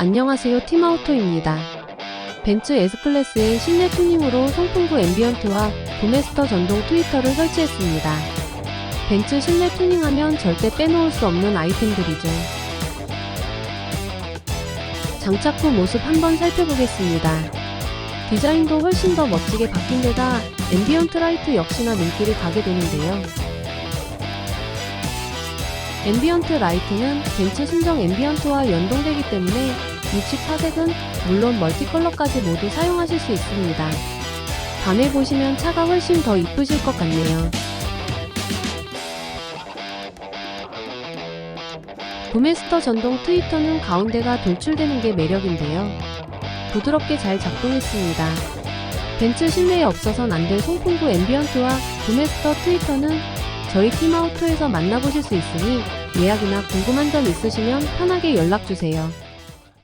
안녕하세요 팀아우토입니다. 벤츠 S클래스의 실내 튜닝으로 송풍구 앰비언트와 도메스터 전동 트위터를 설치했습니다. 벤츠 실내 튜닝하면 절대 빼놓을 수 없는 아이템들이죠. 장착 후 모습 한번 살펴보겠습니다. 디자인도 훨씬 더 멋지게 바뀐 데다 앰비언트 라이트 역시나 눈길이 가게 되는데요. 앰비언트 라이트는 벤츠 순정 앰비언트와 연동되기 때문에 64색은 물론 멀티컬러까지 모두 사용하실 수 있습니다. 밤에 보시면 차가 훨씬 더 이쁘실 것 같네요. 도메스터 전동 트위터는 가운데가 돌출되는 게 매력인데요. 부드럽게 잘 작동했습니다. 벤츠 실내에 없어선 안 될 송풍구 앰비언트와 도메스터 트위터는 저희 팀아우토에서 만나보실 수 있으니 예약이나 궁금한 점 있으시면 편하게 연락주세요.